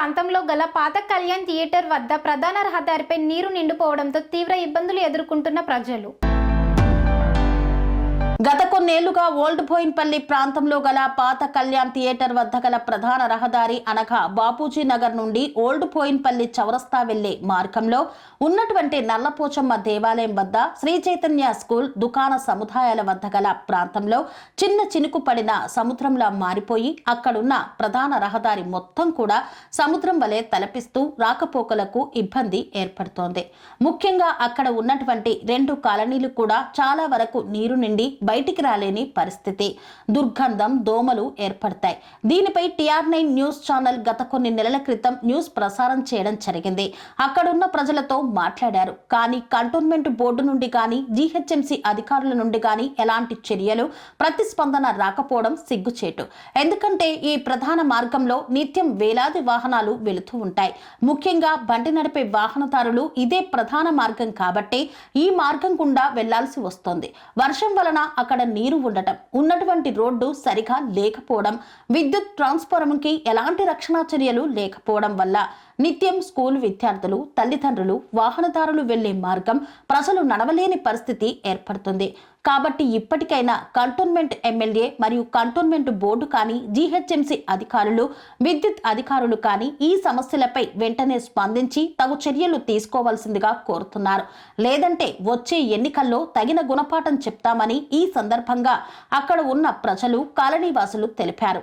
ప్రాంతంలో గల పాత కళ్యాణ్ థియేటర్ వద్ద ప్రధాన రహదారిపై నీరు నిండిపోవడంతో తీవ్ర ఇబ్బందులు ఎదుర్కొంటున్న ప్రజలు. గత కొన్నేళ్ళుగా ఓల్డ్ బోయిన్పల్లి ప్రాంతంలో గల పాత కళ్యాణ్ థియేటర్ వద్ద గల ప్రధాన రహదారి అనగా బాపూజీ నగర్ నుండి ఓల్డ్ బోయిన్పల్లి చౌరస్తా వెళ్ళే మార్గంలో ఉన్నటువంటి నల్లపోచమ్మ దేవాలయం వద్ద శ్రీ చైతన్య స్కూల్ దుకాణ సముదాయాల వద్ద గల ప్రాంతంలో చిన్న చినుకు పడిన సముద్రంలా మారిపోయి అక్కడున్న ప్రధాన రహదారి మొత్తం కూడా సముద్రం వలె తలపిస్తూ రాకపోకలకు ఇబ్బంది ఏర్పడుతోంది. ముఖ్యంగా అక్కడ ఉన్నటువంటి రెండు కాలనీలు కూడా చాలా వరకు నీరు నిండి బయటికి రాలేని పరిస్థితి. దుర్గంధం దోమలు ఏర్పడతాయి. దీనిపై టిఆర్ నైన్ న్యూస్ ఛానల్ గత కొన్ని నెలల క్రితం న్యూస్ ప్రసారం చేయడం జరిగింది. అక్కడున్న ప్రజలతో మాట్లాడారు. కానీ కంటోన్మెంట్ బోర్డు నుండి కానీ జీహెచ్ఎంసీ అధికారుల నుండి కానీ ఎలాంటి చర్యలు ప్రతిస్పందన రాకపోవడం సిగ్గుచేటు. ఎందుకంటే ఈ ప్రధాన మార్గంలో నిత్యం వేలాది వాహనాలు వెళుతూ ఉంటాయి. ముఖ్యంగా బండి నడిపే వాహనదారులు ఇదే ప్రధాన మార్గం కాబట్టి ఈ మార్గం గుండా వెళ్ళాల్సి వస్తోంది. వర్షం వలన అక్కడ నీరు ఉండటం. ఉన్నటువంటి రోడ్డు సరిగా లేకపోవడం విద్యుత్ ట్రాన్స్ఫార్మర్కి ఎలాంటి రక్షణ చర్యలు లేకపోవడం వల్ల నిత్యం స్కూల్ విద్యార్థులు తల్లిదండ్రులు వాహనదారులు వెళ్ళే మార్గం ప్రజలు నడవలేని పరిస్థితి ఏర్పడుతుంది. కాబట్టి ఇప్పటికైనా కంటోన్మెంట్ ఎమ్మెల్యే మరియు కంటోన్మెంట్ బోర్డు కానీ జీహెచ్ఎంసీ అధికారులు విద్యుత్ అధికారులు కానీ ఈ సమస్యలపై వెంటనే స్పందించి తగు చర్యలు తీసుకోవాల్సిందిగా కోరుతున్నారు. లేదంటే వచ్చే ఎన్నికల్లో తగిన గుణపాఠం చెప్తామని ఈ సందర్భంగా అక్కడ ఉన్న ప్రజలు కాలనీవాసులు తెలిపారు.